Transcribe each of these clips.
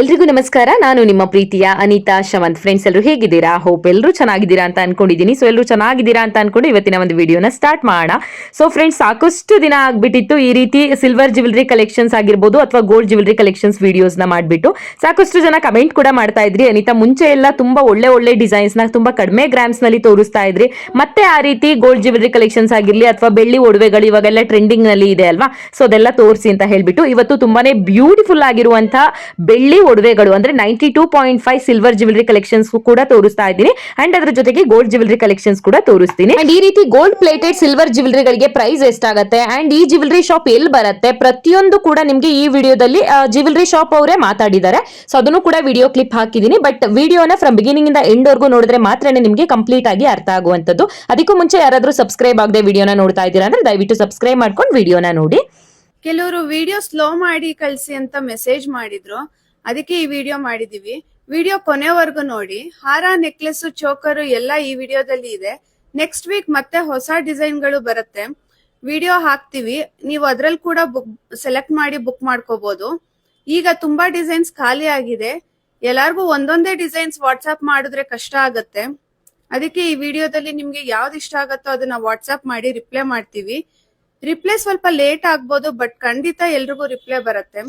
ಎಲ್ರಿಗೂ ನಮಸ್ಕಾರ. ನಾನು ನಿಮ್ಮ ಪ್ರೀತಿಯ ಅನಿತಾ ಶವಂತ್ ಫ್ರೆಂಡ್ಸ್ ಎಲ್ಲರೂ ಹೇಗಿದ್ದೀರಾ? ಹೋಪ್ ಎಲ್ಲರೂ ಚೆನ್ನಾಗಿದ್ದೀರಾ ಅಂತ ಅನ್ಕೊಂಡಿದ್ದೀನಿ. ಸೊ ಎಲ್ಲರೂ ಚೆನ್ನಾಗಿದ್ದೀರಾ ಅಂತ ಅನ್ಕೊಂಡು ಇವತ್ತಿನ ಒಂದು ವಿಡಿಯೋನ ಸ್ಟಾರ್ಟ್ ಮಾಡೋಣ. ಸೊ ಫ್ರೆಂಡ್ಸ್ ಸಾಕಷ್ಟು ದಿನ ಆಗ್ಬಿಟ್ಟಿತ್ತು. ಈ ರೀತಿ ಸಿಲ್ವರ್ ಜ್ಯುವೆಲ್ರಿ ಕಲೆಕ್ಷನ್ಸ್ ಆಗಿರ್ಬೋದು ಅಥವಾ ಗೋಲ್ಡ್ ಜ್ಯುವೆಲ್ರಿ ಕಲೆಕ್ಷನ್ಸ್ ವಿಡಿಯೋಸ್ನ ಮಾಡಿಬಿಟ್ಟು ಸಾಕಷ್ಟು ಜನ ಕಮೆಂಟ್ ಕೂಡ ಮಾಡ್ತಾ ಇದ್ರಿ. ಅನಿತಾ, ಮುಂಚೆ ಎಲ್ಲ ತುಂಬಾ ಒಳ್ಳೆ ಒಳ್ಳೆ ಡಿಸೈನ್ಸ್ನ ತುಂಬ ಕಡಿಮೆ ಗ್ರಾಮ್ಸ್ನಲ್ಲಿ ತೋರಿಸ್ತಾ ಇದ್ರಿ. ಮತ್ತೆ ಆ ರೀತಿ ಗೋಲ್ಡ್ ಜ್ಯುವೆಲ್ರಿ ಕಲೆಕ್ಷನ್ಸ್ ಆಗಿರಲಿ ಅಥವಾ ಬೆಳ್ಳಿ ಒಡವೆಗಳು ಇವಾಗೆಲ್ಲ ಟ್ರೆಂಡಿಂಗ್ನಲ್ಲಿ ಇದೆ ಅಲ್ವಾ? ಸೊ ಅದೆಲ್ಲ ತೋರಿಸಿ ಅಂತ ಹೇಳ್ಬಿಟ್ಟು ಇವತ್ತು ತುಂಬಾನೇ ಬ್ಯೂಟಿಫುಲ್ ಆಗಿರುವಂತಹ ಬೆಳ್ಳಿ ಒಡವೆಗಳು ಅಂದ್ರೆ ninety two point five silver jewellery collections ಕೂಡ ತೋರಿಸ್ತಾ ಇದ್ದೀನಿ. ಅಂಡ್ ಅದರ ಜೊತೆಗೆ ಗೋಲ್ಡ್ ಜ್ಯುವೆಲ್ರಿ ಕಲೆಕ್ಷನ್ಸ್ ಕೂಡ ತೋರಿಸ್ತೀನಿ. ಅಂಡ್ ಈ ರೀತಿ ಗೋಲ್ಡ್ ಪ್ಲೇಟೆಡ್ ಸಿಲ್ವರ್ ಜ್ಯುವೆಲ್ರಿಗಳಿಗೆ ಪ್ರೈಸ್ ಎಷ್ಟಾಗುತ್ತೆ? ಅಂಡ್ ಈ ಜ್ಯುವೆಲ್ರಿ ಶಾಪ್ ಎಲ್ಲಿ ಬರುತ್ತೆ? ಪ್ರತಿಯೊಂದು ಕೂಡ ನಿಮ್ಗೆ ಈ ವಿಡಿಯೋದಲ್ಲಿ ಜ್ಯುವೆಲರಿ ಶಾಪ್ ಅವರೇ ಮಾತಾಡಿದ್ದಾರೆ. ಸೊ ಅದನ್ನು ಕೂಡ ವಿಡಿಯೋ ಕ್ಲಿಪ್ ಹಾಕಿದ್ದೀನಿ. ಬಟ್ ವಿಡಿಯೋನ ಫ್ರಮ್ ಬಿಗಿನಿಂಗ್ ಇಂದ ಎಂಡ್ ವರ್ಗೂ ನೋಡಿದ್ರೆ ಮಾತ್ರ ನಿಮ್ಗೆ ಕಂಪ್ಲೀಟ್ ಆಗಿ ಅರ್ಥ ಆಗುವಂತದ್ದು ಅದಕ್ಕೂ ಮುಂಚೆ ಯಾರಾದರೂ ಸಬ್ಸ್ಕ್ರೈಬ್ ಆಗದೆ ವಿಡಿಯೋನ ನೋಡ್ತಾ ಇದ್ದೀರಾ ಅಂದ್ರೆ ದಯವಿಟ್ಟು ಸಬ್ಸ್ಕ್ರೈಬ್ ಮಾಡ್ಕೊಂಡು ವಿಡಿಯೋನ ನೋಡಿ. ಕೆಲವರು ವಿಡಿಯೋ ಸ್ಲೋ ಮಾಡಿ ಕಳ್ಸಿ ಅಂತ ಮೆಸೇಜ್ ಮಾಡಿದ್ರು. ಅದಕ್ಕೆ ಈ ವಿಡಿಯೋ ಮಾಡಿದೀವಿ. ವಿಡಿಯೋ ಕೊನೆವರೆಗೂ ನೋಡಿ. ಹಾರ, ನೆಕ್ಲೆಸ್, ಚೋಕರು ಎಲ್ಲ ಈ ವಿಡಿಯೋದಲ್ಲಿ ಇದೆ. ನೆಕ್ಸ್ಟ್ ವೀಕ್ ಮತ್ತೆ ಹೊಸ ಡಿಸೈನ್ಗಳು ಬರುತ್ತೆ. ವಿಡಿಯೋ ಹಾಕ್ತಿವಿ. ನೀವು ಅದ್ರಲ್ಲಿ ಕೂಡ ಬುಕ್ ಸೆಲೆಕ್ಟ್ ಮಾಡಿ ಬುಕ್ ಮಾಡ್ಕೋಬಹುದು ಈಗ ತುಂಬಾ ಡಿಸೈನ್ಸ್ ಖಾಲಿ ಆಗಿದೆ. ಎಲ್ಲಾರ್ಗೂ ಒಂದೊಂದೇ ಡಿಸೈನ್ಸ್ ವಾಟ್ಸ್ಆಪ್ ಮಾಡಿದ್ರೆ ಕಷ್ಟ ಆಗತ್ತೆ. ಅದಕ್ಕೆ ಈ ವಿಡಿಯೋದಲ್ಲಿ ನಿಮ್ಗೆ ಯಾವ್ದು ಇಷ್ಟ ಆಗತ್ತೋ ಅದನ್ನ ವಾಟ್ಸ್ಆಪ್ ಮಾಡಿ ರಿಪ್ಲೈ ಮಾಡ್ತೀವಿ. ರಿಪ್ಲೈ ಸ್ವಲ್ಪ ಲೇಟ್ ಆಗ್ಬೋದು ಬಟ್ ಖಂಡಿತ ಎಲ್ರಿಗೂ ರಿಪ್ಲೈ ಬರುತ್ತೆ.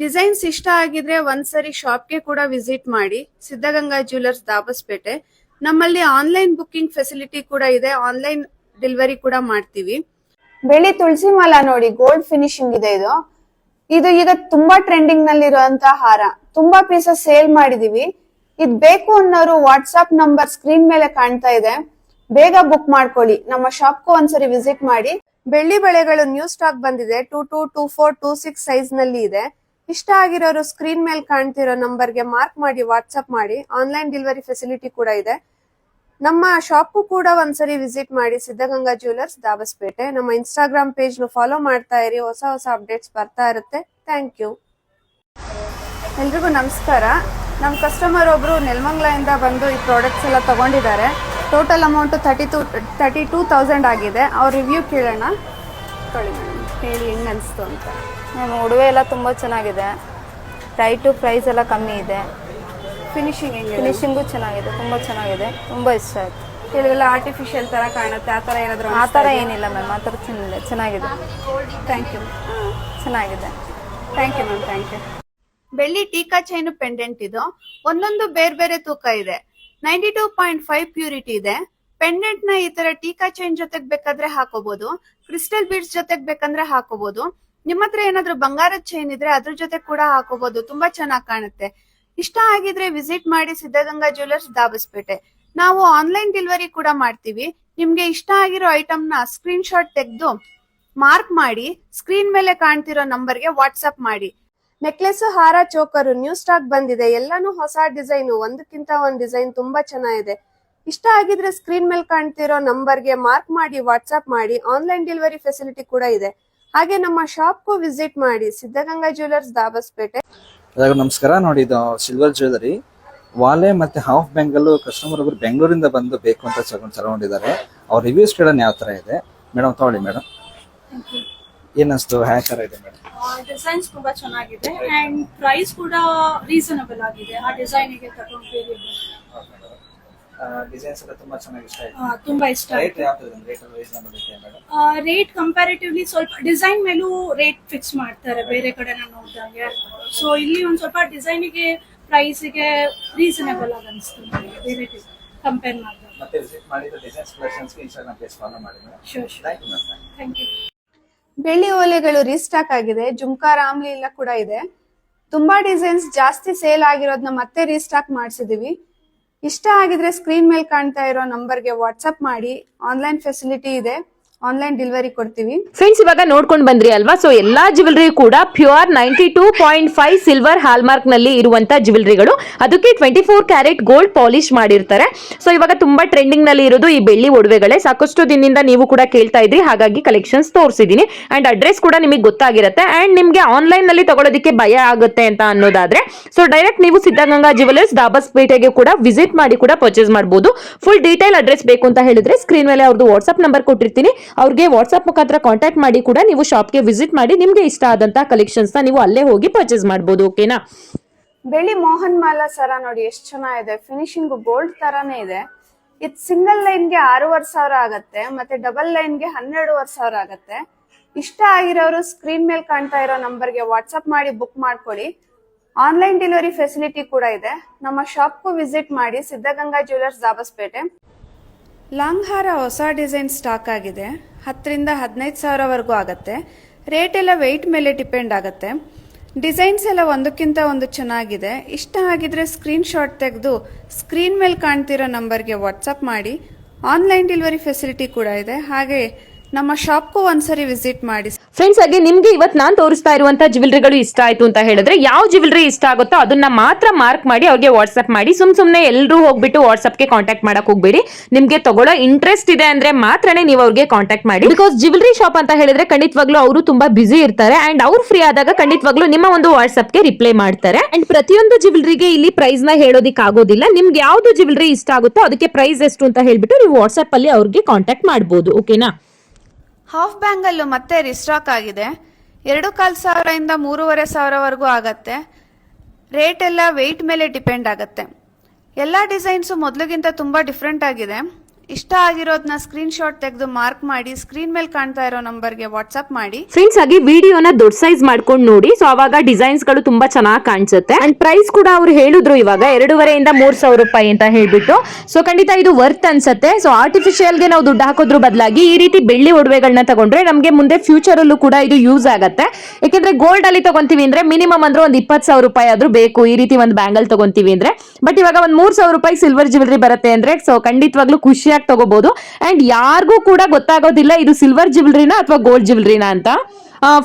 ಡಿಸೈನ್ಸ್ ಇಷ್ಟ ಆಗಿದ್ರೆ ಒಂದ್ಸರಿ ಶಾಪ್ಗೆ ಕೂಡ ವಿಸಿಟ್ ಮಾಡಿ ಸಿದ್ಧಗಂಗಾ ಜ್ಯುವೆಲರ್ಸ್ ದಾಬಸ್ಪೇಟೆ. ನಮ್ಮಲ್ಲಿ ಆನ್ಲೈನ್ ಬುಕ್ಕಿಂಗ್ ಫೆಸಿಲಿಟಿ ಕೂಡ ಇದೆ. ಆನ್ಲೈನ್ ಡೆಲಿವರಿ ಕೂಡ ಮಾಡ್ತೀವಿ. ಬೆಳ್ಳಿ ತುಳಸಿ ಮಾಲ ನೋಡಿ, ಗೋಲ್ಡ್ ಫಿನಿಶಿಂಗ್ ಇದೆ ಇದು. ಇದು ಈಗ ತುಂಬಾ ಟ್ರೆಂಡಿಂಗ್ ನಲ್ಲಿರುವಂತ ಹಾರ. ತುಂಬಾ ಪೀಸಸ್ ಸೇಲ್ ಮಾಡಿದೀವಿ. ಇದ್ ಬೇಕು ಅನ್ನೋರು ವಾಟ್ಸ್ಆಪ್ ನಂಬರ್ ಸ್ಕ್ರೀನ್ ಮೇಲೆ ಕಾಣ್ತಾ ಇದೆ. ಬೇಗ ಬುಕ್ ಮಾಡ್ಕೊಳ್ಳಿ. ನಮ್ಮ ಶಾಪ್ಗೂ ಒಂದ್ಸರಿ ವಿಸಿಟ್ ಮಾಡಿ. ಬೆಳ್ಳಿ ಬಳೆಗಳು ನ್ಯೂ ಸ್ಟಾಕ್ ಬಂದಿದೆ. Two two two four two six ಸೈಜ್ನಲ್ಲಿ ಇದೆ. ಇಷ್ಟ ಆಗಿರೋರು ಸ್ಕ್ರೀನ್ ಮೇಲೆ ಕಾಣ್ತಿರೋ ನಂಬರ್ಗೆ ಮಾರ್ಕ್ ಮಾಡಿ ವಾಟ್ಸಪ್ ಮಾಡಿ. ಆನ್ಲೈನ್ ಡೆಲಿವರಿ ಫೆಸಿಲಿಟಿ ಕೂಡ ಇದೆ. ನಮ್ಮ ಶಾಪು ಕೂಡ ಒಂದ್ಸರಿ ವಿಸಿಟ್ ಮಾಡಿ ಸಿದ್ಧಗಂಗಾ ಜ್ಯುವೆಲರ್ಸ್ ದಾಬಸ್ಪೇಟೆ. ನಮ್ಮ ಇನ್ಸ್ಟಾಗ್ರಾಮ್ ಪೇಜ್ನ ಫಾಲೋ ಮಾಡ್ತಾ ಇರಿ. ಹೊಸ ಹೊಸ ಅಪ್ಡೇಟ್ಸ್ ಬರ್ತಾ ಇರುತ್ತೆ. ಥ್ಯಾಂಕ್ ಯು ಎಲ್ರಿಗೂ ನಮಸ್ಕಾರ. ನಮ್ಮ ಕಸ್ಟಮರ್ ಒಬ್ರು ನೆಲಮಂಗ್ಲಿಂದ ಬಂದು ಈ ಪ್ರಾಡಕ್ಟ್ಸ್ ಎಲ್ಲ ತಗೊಂಡಿದ್ದಾರೆ. Total amount thirty two thirty two thousand ಆಗಿದೆ. ಅವ್ರ ರಿವ್ಯೂ ಕೇಳೋಣ. ಹೇಳಿ ಹೆಂಗೆ ಅನಿಸ್ತು ಅಂತ. ಮ್ಯಾಮ್ ಒಡವೆ ಎಲ್ಲ ತುಂಬ ಚೆನ್ನಾಗಿದೆ. ರೈಟು ಪ್ರೈಸ್ ಎಲ್ಲ ಕಮ್ಮಿ ಇದೆ. ಫಿನಿಶಿಂಗ್ ಫಿನಿಶಿಂಗು ಚೆನ್ನಾಗಿದೆ ತುಂಬ ಚೆನ್ನಾಗಿದೆ. ತುಂಬ ಇಷ್ಟ ಆಯ್ತು. ಕೆಲವೆಲ್ಲ ಆರ್ಟಿಫಿಷಿಯಲ್ ಥರ ಕಾಣುತ್ತೆ ಆ ಥರ ಏನಾದರೂ ಆ ಥರ ಏನಿಲ್ಲ ಮ್ಯಾಮ್ ಆ ಥರ ಚೆನ್ನಾಗಿದೆ. ಚೆನ್ನಾಗಿದೆ ಥ್ಯಾಂಕ್ ಯು ಚೆನ್ನಾಗಿದೆ. Thank you ma'am thank you ಬೆಳ್ಳಿ ಟೀಕಾ ಚೈನ್ ಪೆಂಡೆಂಟ್ ಇದು. ಒಂದೊಂದು ಬೇರೆ ಬೇರೆ ತೂಕ ಇದೆ. Ninety two point five purity ಇದೆ. ಪೆಂಡೆಂಟ್ನ ಈ ತರ ಟೀಕಾ ಚೈನ್ ಜೊತೆಗ್ ಬೇಕಾದ್ರೆ ಹಾಕೋಬಹುದು ಕ್ರಿಸ್ಟಲ್ ಬೀಡ್ಸ್ ಜೊತೆಗೆ ಬೇಕಂದ್ರೆ ಹಾಕೋಬಹುದು ನಿಮ್ಮ ಹತ್ರ ಏನಾದ್ರೂ ಬಂಗಾರದ ಚೈನ್ ಇದ್ರೆ ಅದ್ರ ಜೊತೆ ಕೂಡ ಹಾಕೋಬಹುದು ತುಂಬಾ ಚೆನ್ನಾಗಿ ಕಾಣುತ್ತೆ. ಇಷ್ಟ ಆಗಿದ್ರೆ ವಿಸಿಟ್ ಮಾಡಿ ಸಿದ್ಧಗಂಗಾ ಜ್ಯುವೆಲರ್ಸ್ ದಾಬಸ್ಪೇಟೆ ನಾವು ಆನ್ಲೈನ್ ಡೆಲಿವರಿ ಕೂಡ ಮಾಡ್ತೀವಿ. ನಿಮ್ಗೆ ಇಷ್ಟ ಆಗಿರೋ ಐಟಮ್ನ ಸ್ಕ್ರೀನ್ ಶಾಟ್ ತೆಗೆದು ಮಾರ್ಕ್ ಮಾಡಿ ಸ್ಕ್ರೀನ್ ಮೇಲೆ ಕಾಣ್ತಿರೋ ನಂಬರ್ಗೆ ವಾಟ್ಸ್ಆಪ್ ಮಾಡಿ. ನೆಕ್ಲೆಸ್ ಹಾರ ಚೋಕರು ನ್ಯೂ ಸ್ಟಾಕ್ ಬಂದಿದೆ. ಎಲ್ಲಾನು ಹೊಸ ಡಿಸೈನ್ ಒಂದಕ್ಕಿಂತ ಒಂದ್ ಡಿಸೈನ್ ತುಂಬಾ ಚೆನ್ನಾಗಿದೆ. ಇಷ್ಟ ಆಗಿದ್ರೆ ಸ್ಕ್ರೀನ್ ಮೇಲೆ ಕಾಣ್ತಿರೋ ನಂಬರ್ಗೆ ಮಾರ್ಕ್ ಮಾಡಿ ವಾಟ್ಸ್ಆಪ್ ಮಾಡಿ. ಆನ್ಲೈನ್ ಡೆಲಿವರಿ ಫೆಸಿಲಿಟಿ ಕೂಡ ಇದೆ. ಹಾಗೆ ನಮ್ಮ ಶಾಪ್ಗೂ ವಿಸಿಟ್ ಮಾಡಿ ಸಿದ್ಧಗಂಗಾ ಜ್ಯುವೆಲರ್ಸ್ ದಾಬಸ್ಪೇಟೆ. ಎಲ್ಲರಿಗೂ ನಮಸ್ಕಾರ. ನೋಡಿ ಇದು ಸಿಲ್ವರ್ ಜ್ಯುವೆಲರಿ ವಾಲೆ ಮತ್ತೆ ಹಾಫ್ ಬ್ಯಾಂಗಲ್ ಕಸ್ಟಮರ್ ಒಬ್ರು ಬೆಂಗಳೂರಿಂದ ಬಂದು ಬೇಕು ಅಂತ ತಗೊಂಡು ತಗೊಂಡಿದ್ದಾರೆ. ಅವ್ರ ರಿವ್ಯೂಸ್ ಕೇಳೋಣ ಯಾವ ತರ ಇದೆ. ಮೇಡಮ್ ತಗೊಳ್ಳಿ ಮೇಡಮ್ ಏನಸ್ತು ಹ್ಯಾ ತರ ಇದೆ ಮೇಡಮ್ ಡಿಸೈನ್ಸ್ ತುಂಬಾ ಚೆನ್ನಾಗಿದೆ ಅಂಡ್ ಪ್ರೈಸ್ ಕೂಡ ರೀಸನಬಲ್ ಆಗಿದೆ. ಆ ಡಿಸೈನಿಗೆ ತಗೊಂಡು ಡಿಸೈನ್ಸ್ ಎಲ್ಲ ತುಂಬಾ ಚೆನ್ನಾಗಿ ಇಷ್ಟ ಆಯ್ತು ತುಂಬಾ ಇಷ್ಟ ರೇಟ್ ಆಯ್ತು. ಯಾವ ತರ ರೇಟ್ ರೀಸನಬಲ್ ಇದೆ ಮೇಡಮ್ ರೇಟ್ ಕಂಪ್ಯಾರಿಟಿವ್ಲಿ ಸ್ವಲ್ಪ ಡಿಸೈನ್ ಮೇಲೂ ರೇಟ್ ಫಿಕ್ಸ್ ಮಾಡ್ತಾರೆ ಬೇರೆ ಕಡೆ ನಾನು ನೋಡಿದಂಗೆ. ಸೊ ಇಲ್ಲಿ ಒಂದ್ ಸ್ವಲ್ಪ ಡಿಸೈನಿಗೆ ಪ್ರೈಸಿಗೆ ರೀಸನೇಬಲ್ ಆಗಿ ಅನಿಸ್ತು ನನಗೆ ಬೇರೆ ಕಂಪೇರ್ ಮಾಡಿದಾಗ ಮತ್ತೆ ವಿಸಿಟ್ ಮಾಡಿದ ಡಿಸೈನ್ಸ್ ಕಲೆಕ್ಷನ್ಸ್ಗೆ ಇನ್ಸ್ಟಾಗ್ರಾಮ್ ಪೇಜ್ ಫಾಲೋ ಮಾಡಿ madam sure sure thank you madam thank you ಬೆಳ್ಳಿ ಓಲೆಗಳು ರೀಸ್ಟಾಕ್ ಆಗಿದೆ ಜುಮ್ಕಾ ರಾಮ್ಲಿ ಎಲ್ಲ ಕೂಡ ಇದೆ. ತುಂಬಾ ಡಿಸೈನ್ಸ್ ಜಾಸ್ತಿ ಸೇಲ್ ಆಗಿರೋದ್ನ ಮತ್ತೆ ರೀಸ್ಟಾಕ್ ಮಾಡಿಸಿದೀವಿ. ಇಷ್ಟ ಆಗಿದ್ರೆ ಸ್ಕ್ರೀನ್ ಮೇಲೆ ಕಾಣ್ತಾ ಇರೋ ನಂಬರ್ಗೆ ವಾಟ್ಸಪ್ ಮಾಡಿ. ಆನ್ಲೈನ್ ಫೆಸಿಲಿಟಿ ಇದೆ. ಆನ್ಲೈನ್ ಡೆಲಿವರಿ ಕೊಡ್ತೀವಿ. ಫ್ರೆಂಡ್ಸ್ ಇವಾಗ ನೋಡ್ಕೊಂಡು ಬಂದ್ರಿ ಅಲ್ವಾ? ಸೊ ಎಲ್ಲಾ ಜ್ಯುವೆಲ್ರಿ ಕೂಡ pure ninety two point five silver ಹಾಲ್ಮಾರ್ಕ್ನಲ್ಲಿ ಇರುವಂತ ಜ್ಯುವೆಲ್ರಿಗಳು ಅದಕ್ಕೆ twenty four carat gold polish ಮಾಡಿರ್ತಾರೆ. ಸೊ ಇವಾಗ ತುಂಬಾ ಟ್ರೆಂಡಿಂಗ್ನಲ್ಲಿ ಇರೋದು ಈ ಬೆಳ್ಳಿ ಒಡವೆಗಳೇ. ಸಾಕಷ್ಟು ದಿನದಿಂದ ನೀವು ಕೂಡ ಕೇಳ್ತಾ ಇದ್ರಿ. ಹಾಗಾಗಿ ಕಲೆಕ್ಷನ್ಸ್ ತೋರಿಸಿದೀನಿ. ಅಂಡ್ ಅಡ್ರೆಸ್ ಕೂಡ ನಿಮಗೆ ಗೊತ್ತಾಗಿರುತ್ತೆ. ಅಂಡ್ ನಿಮಗೆ ಆನ್ಲೈನ್ನಲ್ಲಿ ತಗೊಳ್ಳೋದಕ್ಕೆ ಭಯ ಆಗುತ್ತೆ ಅಂತ ಅನ್ನೋದಾದ್ರೆ. ಸೊ ಡೈರೆಕ್ಟ್ ನೀವು ಸಿದ್ಧಗಂಗಾ ಜ್ಯುವೆಲರ್ಸ್ ದಾಬಸ್ಪೇಟೆಗೆ ಕೂಡ ವಿಸಿಟ್ ಮಾಡಿ ಕೂಡ ಪರ್ಚೇಸ್ ಮಾಡಬಹುದು ಫುಲ್ ಡೀಟೇಲ್ ಅಡ್ರೆಸ್ ಬೇಕು ಅಂತ ಹೇಳಿದ್ರೆ ಸ್ಕ್ರೀನ್ ಮೇಲೆ ಅವ್ರದ್ದು ವಾಟ್ಸ್ಆಪ್ ನಂಬರ್ ಕೊಟ್ಟಿರ್ತೀನಿ. ಅವ್ರಿಗೆ ವಾಟ್ಸ್ಆಪ್ ಮುಖಾಂತರ ಕಾಂಟ್ಯಾಕ್ಟ್ ಮಾಡಿ ಕೂಡ ನೀವು ಶಾಪ್ಗೆ ವಿಸಿಟ್ ಮಾಡಿ ನಿಮಗೆ ಇಷ್ಟ ಆದಂತಹ ಕಲೆಕ್ಷನ್ಸ್ನ ನೀವು ಅಲ್ಲೇ ಹೋಗಿ ಪರ್ಚೇಸ್ ಮಾಡಬಹುದು ಓಕೆನಾ ಬೆಳಿ ಮೋಹನ್ ಮಾಲಾ ಸರ ನೋಡಿ ಎಷ್ಟು ಚೆನ್ನಾಗಿದೆ. ಫಿನಿಶಿಂಗ್ ಗೋಲ್ಡ್ ತರಾನೇ ಇದೆ. ಇದು ಸಿಂಗಲ್ ಲೈನ್ಗೆ ಆರೂವರೆ ಸಾವಿರ ಆಗತ್ತೆ, ಮತ್ತೆ ಡಬಲ್ ಲೈನ್ಗೆ ಹನ್ನೆರಡುವರೆ ಸಾವಿರ ಆಗತ್ತೆ. ಇಷ್ಟ ಆಗಿರೋರು ಸ್ಕ್ರೀನ್ ಮೇಲೆ ಕಾಣ್ತಾ ಇರೋ ನಂಬರ್ಗೆ ವಾಟ್ಸಪ್ ಮಾಡಿ ಬುಕ್ ಮಾಡ್ಕೊಳ್ಳಿ. ಆನ್ಲೈನ್ ಡೆಲಿವರಿ ಫೆಸಿಲಿಟಿ ಕೂಡ ಇದೆ. ನಮ್ಮ ಶಾಪ್ಗೂ ವಿಸಿಟ್ ಮಾಡಿ ಸಿದ್ಧಗಂಗಾ ಜ್ಯುವೆಲರ್ಸ್ ದಾಬಸ್ಪೇಟೆ ಲಾಂಗ್ ಹಾರ ಹೊಸ ಡಿಸೈನ್ ಸ್ಟಾಕ್ ಆಗಿದೆ. ಹತ್ತರಿಂದ ಹದಿನೈದು ಸಾವಿರವರೆಗೂ ಆಗುತ್ತೆ. ರೇಟ್ ಎಲ್ಲ ವೆಯ್ಟ್ ಮೇಲೆ ಡಿಪೆಂಡ್ ಆಗುತ್ತೆ. ಡಿಸೈನ್ಸ್ ಎಲ್ಲ ಒಂದಕ್ಕಿಂತ ಒಂದು ಚೆನ್ನಾಗಿದೆ. ಇಷ್ಟ ಆಗಿದ್ರೆ ಸ್ಕ್ರೀನ್ ಶಾಟ್ ತೆಗೆದು ಸ್ಕ್ರೀನ್ ಮೇಲೆ ಕಾಣ್ತಿರೋ ನಂಬರ್ಗೆ ವಾಟ್ಸಪ್ ಮಾಡಿ. ಆನ್ಲೈನ್ ಡೆಲಿವರಿ ಫೆಸಿಲಿಟಿ ಕೂಡ ಇದೆ. ಹಾಗೆ ನಮ್ಮ ಶಾಪ್ಗೂ ಒಂದ್ಸರಿ ವಿಸಿಟ್ ಮಾಡಿ. ಫ್ರೆಂಡ್ಸ್ ಹಾಗೆ ನಿಮ್ಗೆ ಇವತ್ತು ನಾನು ತೋರಿಸ್ತಾ ಇರುವಂತ ಜ್ಯುವೆಲ್ರಿಗಳು ಇಷ್ಟ ಆಯ್ತು ಅಂತ ಹೇಳಿದ್ರೆ ಯಾವ ಜ್ಯುವೆಲ್ರಿ ಇಷ್ಟ ಆಗುತ್ತೋ ಅದನ್ನ ಮಾತ್ರ ಮಾರ್ಕ್ ಮಾಡಿ ಅವ್ರಿಗೆ ವಾಟ್ಸ್ಆಪ್ ಮಾಡಿ. ಸುಮ್ ಸುಮ್ನೆ ಎಲ್ಲರೂ ಹೋಗ್ಬಿಟ್ಟು ವಾಟ್ಸ್ಆಪ್ಗೆ ಕಾಂಟ್ಯಾಕ್ಟ್ ಮಾಡಕ್ ಹೋಗ್ಬೇಡಿ. ನಿಮ್ಗೆ ತಗೊಳ್ಳೋ ಇಂಟ್ರೆಸ್ಟ್ ಇದೆ ಅಂದ್ರೆ ಮಾತ್ರನೇ ನೀವು ಅವ್ರಿಗೆ ಕಾಂಟ್ಯಾಕ್ಟ್ ಮಾಡಿ. ಬಿಕಾಸ್ ಜ್ಯುವೆಲ್ರಿ ಶಾಪ್ ಅಂತ ಹೇಳಿದ್ರೆ ಖಂಡಿತವಾಗ್ಲೂ ಅವರು ತುಂಬಾ ಬ್ಯುಸಿ ಇರ್ತಾರೆ ಅಂಡ್ ಅವ್ರು ಫ್ರೀ ಆದಾಗ ಖಂಡಿತವಾಗ್ಲೂ ನಿಮ್ಮ ಒಂದು ವಾಟ್ಸ್ಆಪ್ಗೆ ರಿಪ್ಲೈ ಮಾಡ್ತಾರೆ. ಅಂಡ್ ಪ್ರತಿಯೊಂದು ಜ್ಯುವೆಲ್ರಿಗೆ ಇಲ್ಲಿ ಪ್ರೈಸ್ನ ಹೇಳೋದಿಕ್ ಆಗೋದಿಲ್ಲ. ನಿಮ್ಗೆ ಯಾವ್ದು ಜ್ಯುವೆಲ್ರಿ ಇಷ್ಟ ಆಗುತ್ತೋ ಅದಕ್ಕೆ ಪ್ರೈಸ್ ಎಷ್ಟು ಅಂತ ಹೇಳ್ಬಿಟ್ಟು ನೀವು ವಾಟ್ಸ್ಆಪ್ ಅಲ್ಲಿ ಅವ್ರಿಗೆ ಕಾಂಟ್ಯಾಕ್ಟ್ ಮಾಡಬಹುದು ಓಕೆನಾ ಹಾಫ್ ಬ್ಯಾಂಗಲ್ಲು ಮತ್ತೆ ರಿಸ್ಟಾಕ್ ಆಗಿದೆ. ಎರಡು ಕಾಲು ಸಾವಿರದಿಂದ ಮೂರುವರೆ ಸಾವಿರವರೆಗೂ ಆಗತ್ತೆ. ರೇಟ್ ಎಲ್ಲ ವೆಯ್ಟ್ ಮೇಲೆ ಡಿಪೆಂಡ್ ಆಗುತ್ತೆ. ಎಲ್ಲ ಡಿಸೈನ್ಸು ಮೊದಲಿಗಿಂತ ತುಂಬ ಡಿಫ್ರೆಂಟ್ ಆಗಿದೆ. ಇಷ್ಟ ಆಗಿರೋದನ್ನ ಸ್ಕ್ರೀನ್ ಶಾಟ್ ತೆಗೆದು ಮಾರ್ಕ್ ಮಾಡಿ ಸ್ಕ್ರೀನ್ ಮೇಲೆ ಕಾಣ್ತಾ ಇರೋ ನಂಬರ್ಗೆ ವಾಟ್ಸ್ಆಪ್ ಮಾಡಿ. ಫ್ರೆಂಡ್ಸ್ ಆಗಿ ವಿಡಿಯೋನ ದೊಡ್ಡ ಸೈಜ್ ಮಾಡ್ಕೊಂಡು ನೋಡಿ. ಸೊ ಅವಾಗ ಡಿಸೈನ್ಸ್ಗಳು ತುಂಬಾ ಚೆನ್ನಾಗಿ ಕಾಣಿಸುತ್ತೆ. ಅಂಡ್ ಪ್ರೈಸ್ ಕೂಡ ಅವ್ರು ಹೇಳಿದ್ರು ಇವಾಗ, ಎರಡೂವರೆಯಿಂದ ಮೂರ್ ಸಾವಿರ ರೂಪಾಯಿ ಅಂತ ಹೇಳ್ಬಿಟ್ಟು. ಸೊ ಖಂಡಿತ ಇದು ವರ್ತ್ ಅನ್ಸುತ್ತೆ. ಸೊ ಆರ್ಟಿಫಿಷಿಯಲ್ಗೆ ನಾವು ದುಡ್ಡು ಹಾಕೋದ್ರ ಬದಲಾಗಿ ಈ ರೀತಿ ಬೆಳ್ಳಿ ಒಡವೆಗಳನ್ನ ತಗೊಂಡ್ರೆ ನಮಗೆ ಮುಂದೆ ಫ್ಯೂಚರ್ ಅಲ್ಲೂ ಕೂಡ ಇದು ಯೂಸ್ ಆಗುತ್ತೆ. ಯಾಕೆಂದ್ರೆ ಗೋಲ್ಡ್ ಅಲ್ಲಿ ತಗೊಂತೀವಿ ಅಂದ್ರೆ ಮಿನಿಮಮ್ ಅಂದ್ರೆ ಒಂದ್ ಇಪ್ಪತ್ತು ಸಾವಿರ ರೂಪಾಯಿ ಆದ್ರೂ ಬೇಕು. ಈ ರೀತಿ ಒಂದು ಬ್ಯಾಂಗಲ್ ತಗೊಂತೀವಿ ಅಂದ್ರೆ. ಬಟ್ ಇವಾಗ ಒಂದ್ ಮೂರ್ ಸಾವಿರ ರೂಪಾಯಿ ಸಿಲ್ವರ್ ಜ್ಯುವೆಲ್ರಿ ಬರುತ್ತೆ ಅಂದ್ರೆ ಸೊ ಖಂಡಿತವಾಗ್ಲೂ ಖುಷಿಯಾಗಿ ತಗೋಬಹುದು ಅಂಡ್ ಯಾರಿಗೂ ಕೂಡ ಗೊತ್ತಾಗೋದಿಲ್ಲ ಇದು ಸಿಲ್ವರ್ ಜ್ಯುವೆಲ್ರಿನ ಅಥವಾ ಗೋಲ್ಡ್ ಜ್ಯುವೆಲ್ರಿನಾ ಅಂತ.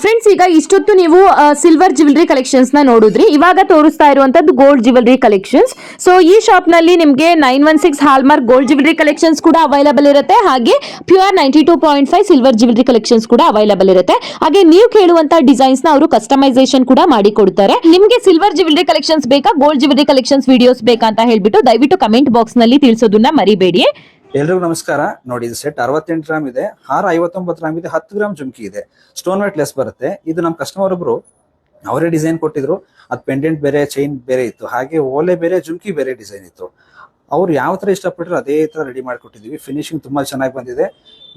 ಫ್ರೆಂಡ್ಸ್ ಈಗ ಇಷ್ಟೊತ್ತು ನೀವು ಸಿಲ್ವರ್ ಜ್ಯುವೆಲ್ರಿ ಕಲೆಕ್ಷನ್ಸ್ನ ನೋಡಿದ್ರಿ. ಇವಾಗ ತೋರಿಸ್ತಾ ಇರುವಂತದ್ದು ಗೋಲ್ಡ್ ಜ್ಯುವೆಲ್ರಿ ಕಲೆಕ್ಷನ್ಸ್ ಸೊ ಈ ಶಾಪ್ನಲ್ಲಿ ನಿಮಗೆ nine one six hallmark gold jewellery collections ಕೂಡ ಅವೈಲಬಲ್ ಇರುತ್ತೆ. ಹಾಗೆ pure ninety two point five silver jewellery collections ಕೂಡ ಅವೈಲಬಲ್ ಇರುತ್ತೆ. ಹಾಗೆ ನೀವು ಕೇಳುವಂತ ಡಿಸೈನ್ಸ್ನ ಅವರು ಕಸ್ಟಮೈಸೇಷನ್ ಕೂಡ ಮಾಡಿ ಕೊಡ್ತಾರೆ. ನಿಮಗೆ ಸಿಲ್ವರ್ ಜ್ಯುವೆಲ್ರಿ ಕಲೆಕ್ಷನ್ಸ್ ಬೇಕಾ? ಗೋಲ್ಡ್ ಜ್ಯುವೆಲ್ರಿ ಕಲೆಕ್ಷನ್ಸ್ ವಿಡಿಯೋಸ್ ಬೇಕಾ ಅಂತ ಹೇಳ್ಬಿಟ್ಟು ದಯವಿಟ್ಟು ಕಮೆಂಟ್ ಬಾಕ್ಸ್ನಲ್ಲಿ ತಿಳಿಸೋದನ್ನ ಮರಿಬೇಡಿ. ಎಲ್ರಿಗೂ ನಮಸ್ಕಾರ. ನೋಡಿ, ಇದು ಸೆಟ್ ಅರವತ್ತೆಂಟು ಗ್ರಾಮ್ ಇದೆ. ಹಾರ ಐವತ್ತೊಂಬತ್ತು ಗ್ರಾಮ್ ಇದೆ. ಹತ್ತು ಗ್ರಾಮ್ ಜುಮ್ಕಿ ಇದೆ. ಸ್ಟೋನ್ ವೇಟ್ ಲೆಸ್ ಬರುತ್ತೆ. ಇದು ನಮ್ಮ ಕಸ್ಟಮರ್ ಒಬ್ರು ಅವರೇ ಡಿಸೈನ್ ಕೊಟ್ಟಿದ್ರು. ಅದು ಪೆಂಡೆಂಟ್ ಬೇರೆ ಚೈನ್ ಬೇರೆ ಇತ್ತು. ಹಾಗೆ ಓಲೆ ಬೇರೆ, ಜುಮ್ಕಿ ಬೇರೆ ಡಿಸೈನ್ ಇತ್ತು. ಅವ್ರು ಯಾವ ತರ ಇಷ್ಟಪಟ್ಟರು ಅದೇ ತರ ರೆಡಿ ಮಾಡಿಕೊಟ್ಟಿದ್ವಿ. ಫಿನಿಶಿಂಗ್ ತುಂಬಾ ಚೆನ್ನಾಗಿ ಬಂದಿದೆ.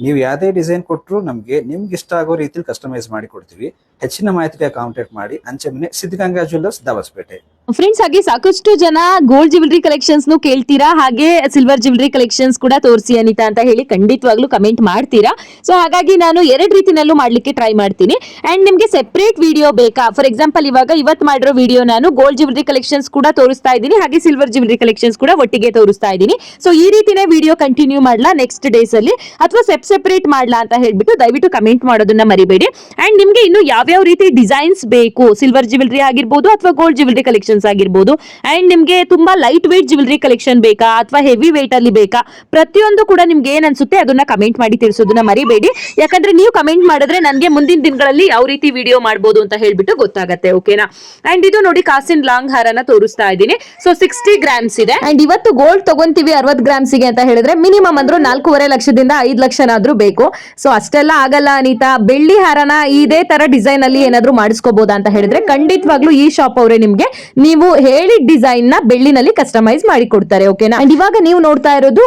ನೀವು ಯಾವುದೇ ಡಿಸೈನ್ ಕೊಟ್ಟರು ನಮಗೆ ನಿಮ್ಗೆ ಇಷ್ಟ ಆಗೋ ರೀತಿಲಿ ಕಸ್ಟಮೈಸ್ ಮಾಡಿ ಕೊಡ್ತೀವಿ. ಹೆಚ್ಚಿನ ಮಾಹಿತಿಗೆ ಕಾಂಟ್ಯಾಕ್ಟ್ ಮಾಡಿ. ಅಂಚೆ ಮನೆ ಸಿದ್ಧಗಂಗಾ ಜ್ಯುವೆಲ್ಲರ್ಸ್ ದವಸ್ಪೇಟೆ. ಫ್ರೆಂಡ್ಸ್ ಹಾಗೆ ಸಾಕಷ್ಟು ಜನ ಗೋಲ್ಡ್ ಜ್ಯುವೆಲ್ರಿ ಕಲೆಕ್ಷನ್ಸ್ ನು ಕೇಳ್ತೀರಾ? ಹಾಗೆ ಸಿಲ್ವರ್ ಜ್ಯುವೆಲ್ರಿ ಕಲೆಕ್ಷನ್ಸ್ ಕೂಡ ತೋರಿಸಿ ಅನಿತಾ ಅಂತ ಹೇಳಿ ಖಂಡಿತವಾಗ್ಲೂ ಕಮೆಂಟ್ ಮಾಡ್ತೀರಾ? ಸೊ ಹಾಗಾಗಿ ನಾನು ಎರಡು ರೀತಿನಲ್ಲೂ ಮಾಡ್ಲಿಕ್ಕೆ ಟ್ರೈ ಮಾಡ್ತೀನಿ. ಅಂಡ್ ನಿಮ್ಗೆ ಸೆಪರೇಟ್ ವಿಡಿಯೋ ಬೇಕಾ? ಫಾರ್ ಎಕ್ಸಾಂಪಲ್ ಇವಾಗ ಇವತ್ತು ಮಾಡಿರೋ ವಿಡಿಯೋ ನಾನು ಗೋಲ್ಡ್ ಜ್ಯುವೆಲ್ರಿ ಕಲೆಕ್ಷನ್ಸ್ ಕೂಡ ತೋರಿಸ್ತಾ ಇದ್ದೀನಿ. ಹಾಗೆ ಸಿಲ್ವರ್ ಜ್ಯುವೆಲ್ರಿ ಕಲೆಕ್ಷನ್ಸ್ ಕೂಡ ಒಟ್ಟಿಗೆ ತೋರಿಸ್ತಾ ಇದ್ದೀನಿ. ಸೊ ಈ ರೀತಿನೇ ವಿಡಿಯೋ ಕಂಟಿನ್ಯೂ ಮಾಡ್ಲಾ ನೆಕ್ಸ್ಟ್ ಡೇಸ್ ಅಲ್ಲಿ? ಅಥವಾ ಸೆಪ್ ಸೆಪರೇಟ್ ಮಾಡ್ಲಾ ಅಂತ ಹೇಳ್ಬಿಟ್ಟು ದಯವಿಟ್ಟು ಕಮೆಂಟ್ ಮಾಡೋದನ್ನ ಮರಿಬೇಡಿ. ಅಂಡ್ ನಿಮ್ಗೆ ಇನ್ನು ಯಾವ್ಯಾವ ರೀತಿ ಡಿಸೈನ್ಸ್ ಬೇಕು? ಸಿಲ್ವರ್ ಜ್ಯುವೆಲ್ರಿ ಆಗಿರ್ಬೋದು ಅಥವಾ ಗೋಲ್ಡ್ ಜ್ಯುವೆಲ್ರಿ ಕಲೆಕ್ಷನ್ಸ್ ಆಗಿರ್ಬೋದು. ಅಂಡ್ ನಿಮ್ಗೆ ತುಂಬಾ ಲೈಟ್ ವೇಟ್ ಜ್ಯುವೆಲ್ರಿ ಕಲೆಕ್ಷನ್ ಬೇಕಾ? ಅಥವಾ ಹೆವಿ ವೇಟ್ ಅಲ್ಲಿ ಬೇಕಾ? ಪ್ರತಿಯೊಂದು ಕೂಡ ನಿಮ್ಗೆ ಏನ್ ಅನ್ಸುತ್ತೆ ಅದನ್ನ ಕಮೆಂಟ್ ಮಾಡಿ ತಿಳಿಸೋದನ್ನ ಮರಿಬೇಡಿ. ಯಾಕಂದ್ರೆ ನೀವು ಕಮೆಂಟ್ ಮಾಡಿದ್ರೆ ನನಗೆ ಮುಂದಿನ ದಿನಗಳಲ್ಲಿ ಯಾವ ರೀತಿ ವಿಡಿಯೋ ಮಾಡ್ಬೋದು ಅಂತ ಹೇಳ್ಬಿಟ್ಟು ಗೊತ್ತಾಗುತ್ತೆ ಓಕೆನಾ ಅಂಡ್ ಇದು ನೋಡಿ ಕಾಸಿನ್ ಲಾಂಗ್ ಹಾರನ ತೋರಿಸ್ತಾ ಇದ್ದೀನಿ. ಸೊ ಸಿಕ್ಸ್ಟಿ ಗ್ರಾಮ್ಸ್ ಇದೆ. ಅಂಡ್ ಇವತ್ತು ಗೋಲ್ಡ್ ತಗೊಂತೀವಿ ಅರವತ್ ಗ್ರಾಮ್ಸ್ಗೆ ಅಂತ ಹೇಳಿದ್ರೆ ಮಿನಿಮಮ್ ಅಂದ್ರೆ ನಾಲ್ಕೂವರೆ ಲಕ್ಷದಿಂದ ಐದ್ ಲಕ್ಷನಾದ್ರೂ ಬೇಕು. ಸೊ ಅಷ್ಟೆಲ್ಲ ಆಗಲ್ಲ ಅನಿತಾ. ಬೆಳ್ಳಿ ಹಾರನ ಇದೇ ತರ ಡಿಸೈನ್ ಅಲ್ಲಿ ಏನಾದ್ರೂ ಮಾಡಿಸ್ಕೋಬಹುದಾ ಅಂತ ಹೇಳಿದ್ರೆ ಖಂಡಿತವಾಗ್ಲೂ ಈ ಶಾಪ್ ಅವರೇ ನಿಮ್ಗೆ ನೀವು ಹೇಳಿದ ಡಿಸೈನ್ನ ಬೆಳ್ಳಿನಲ್ಲಿ ಕಸ್ಟಮೈಸ್ ಮಾಡಿ ಕೊಡ್ತಾರೆ ಓಕೆನಾ ಅಂಡ್ ಇವಾಗ ನೀವು ನೋಡ್ತಾ ಇರೋದು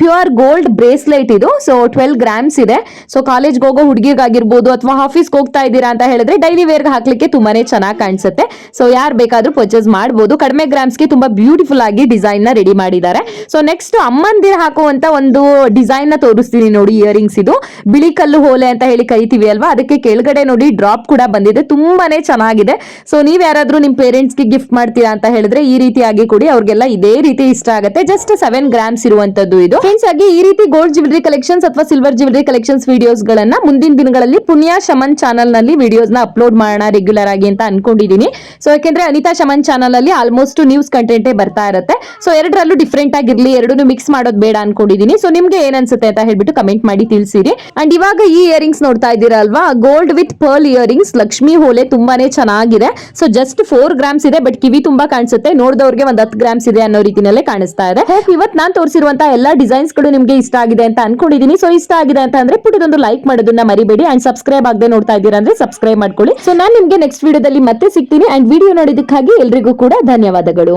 ಪ್ಯೂರ್ ಗೋಲ್ಡ್ ಬ್ರೇಸ್ಲೆಟ್ ಇದು. ಸೊ ಟ್ವೆಲ್ ಗ್ರಾಮ್ಸ್ ಇದೆ. ಸೊ ಕಾಲೇಜ್ಗೆ ಹೋಗೋ ಹುಡುಗಿಗಾಗಿರ್ಬೋದು ಅಥವಾ ಆಫೀಸ್ಗೆ ಹೋಗ್ತಾ ಇದ್ದೀರಾ ಅಂತ ಹೇಳಿದ್ರೆ ಡೈಲಿ ವೇರ್ಗೆ ಹಾಕ್ಲಿಕ್ಕೆ ತುಂಬಾನೇ ಚೆನ್ನಾಗಿ ಕಾಣಿಸುತ್ತೆ. ಸೊ ಯಾರು ಬೇಕಾದ್ರೂ ಪರ್ಚೇಸ್ ಮಾಡಬಹುದು ಕಡಿಮೆ ಗ್ರಾಮ್ಸ್ಗೆ ತುಂಬಾ ಬ್ಯೂಟಿಫುಲ್ ಆಗಿ ಡಿಸೈನ್ನ ರೆಡಿ ಮಾಡಿದ್ದಾರೆ. ಸೊ ನೆಕ್ಸ್ಟ್ ಅಮ್ಮಂದಿರ್ ಹಾಕುವಂತ ಒಂದು ಡಿಸೈನ್ನ ತೋರಿಸ್ತೀನಿ ನೋಡಿ ಇಯರಿಂಗ್ಸ್ ಇದು. ಬಿಳಿ ಕಲ್ಲು ಹೋಲೆ ಅಂತ ಹೇಳಿ ಕರಿತೀವಿ ಅಲ್ವಾ? ಅದಕ್ಕೆ ಕೆಳಗಡೆ ನೋಡಿ ಡ್ರಾಪ್ ಕೂಡ ಬಂದಿದೆ. ತುಂಬಾನೇ ಚೆನ್ನಾಗಿದೆ. ಸೊ ನೀವ್ ಯಾರಾದ್ರೂ ನಿಮ್ ಪೇರೆಂಟ್ಸ್ಗೆ ಗಿಫ್ಟ್ ಮಾಡ್ತೀರಾ ಅಂತ ಹೇಳಿದ್ರೆ ಈ ರೀತಿಯಾಗಿ ಕೊಡಿ. ಅವ್ರಿಗೆಲ್ಲ ಇದೇ ರೀತಿ ಇಷ್ಟ ಆಗುತ್ತೆ. ಜಸ್ಟ್ ಸೆವೆನ್ ಗ್ರಾಮ್ಸ್ ಇರುವಂತದ್ದು ಇದು. ಫ್ರೆಂಡ್ಸ್ ಆಗಿ ಈ ರೀತಿ ಗೋಲ್ಡ್ ಜ್ಯುವೆಲ್ರಿ ಕಲೆಕ್ಷನ್ಸ್ ಅಥವಾ ಸಿಲ್ವರ್ ಜ್ಯುವೆಲ್ರಿ ಕಲೆಕ್ಷನ್ಸ್ ವಿಡಿಯೋಸ್ ಗಳನ್ನ ಮುಂದಿನ ದಿನಗಳಲ್ಲಿ ಪುಣ್ಯ ಶಮನ್ ಚಾನಲ್ನಲ್ಲಿ ವಿಡಿಯೋಸ್ನ ಅಪ್ಲೋಡ್ ಮಾಡೋಣ ರೆಗ್ಯುಲರ್ ಆಗಿ ಅಂತ ಅನ್ಕೊಂಡಿದೀನಿ. ಸೊ ಯಾಕೆಂದ್ರೆ ಅನಿತಾ ಶಮನ್ ಚಾನಲ್ ಅಲ್ಲಿ ಆಲ್ಮೋಸ್ಟ್ ನ್ಯೂಸ್ ಕಂಟೆಂಟ್ ಬರ್ತಾ ಇರುತ್ತೆ. ಸೊ ಎರಡರಲ್ಲೂ ಡಿಫ್ರೆಂಟ್ ಆಗಿರ್ಲಿ ಎರಡೂ ಮಿಕ್ಸ್ ಮಾಡೋದು ಬೇಡ ಅನ್ಕೊಂಡಿದೀನಿ. ಸೊ ನಿಮ್ಗೆ ಏನ್ ಅನ್ಸುತ್ತೆ ಅಂತ ಹೇಳ್ಬಿಟ್ಟು ಕಮೆಂಟ್ ಮಾಡಿ. ತಿಳಿಸಿರಿ. ಅಂಡ್ ಇವಾಗ ಈ ಇಯರಿಂಗ್ಸ್ ನೋಡ್ತಾ ಇದ್ದೀರಾ gold with pearl earrings Lakshmi ಹೋಲೆ ತುಂಬಾನೇ ಚೆನ್ನಾಗಿದೆ. ಸೊ ಜಸ್ಟ್ ಫೋರ್ ಗ್ರಾಮ್ಸ್ ಇದೆ ಬಟ್ ಕಿವಿ ತುಂಬಾ ಕಾಣಿಸುತ್ತೆ. ನೋಡಿದವ್ರಿಗೆ ಒಂದ್ ಹತ್ತು ಗ್ರಾಮ್ಸ್ ಇದೆ ಅನ್ನೋ ರೀತಿನಲ್ಲೇ ಕಾಣಿಸ್ತಾ ಇದೆ. ಇವತ್ತು ಇವತ್ ನಾನ್ ತೋರಿಸಿರುವಂತಹ ಎಲ್ಲಾ ಡಿಸೈನ್ಸ್ಗಳು ನಿಮ್ಗೆ ಇಷ್ಟ ಆಗಿದೆ ಅಂತ ಅನ್ಕೊಂಡಿದೀನಿ. ಸೊ ಇಷ್ಟ ಆಗಿದೆ ಅಂತ ಅಂದ್ರೆ ಪುಟ್ಟದೊಂದು ಲೈಕ್ ಮಾಡೋದನ್ನ ಮರಿಬೇಡಿ ಅಂಡ್ ಸಬ್ಸ್ಕ್ರೈಬ್ ಆಗದೆ ನೋಡ್ತಾ ಇದ್ದೀರಾ ಅಂದ್ರೆ ಸಬ್ಸ್ಕ್ರೈಬ್ ಮಾಡ್ಕೊಳ್ಳಿ. ಸೊ ನಾನ್ ನಿಮ್ಗೆ ನೆಕ್ಸ್ಟ್ ವಿಡಿಯೋದಲ್ಲಿ ಮತ್ತೆ ಸಿಗ್ತೀನಿ. ಅಂಡ್ ವಿಡಿಯೋ ನೋಡಿದಕ್ಕಾಗಿ ಎಲ್ರಿಗೂ ಕೂಡ ಧನ್ಯವಾದಗಳು.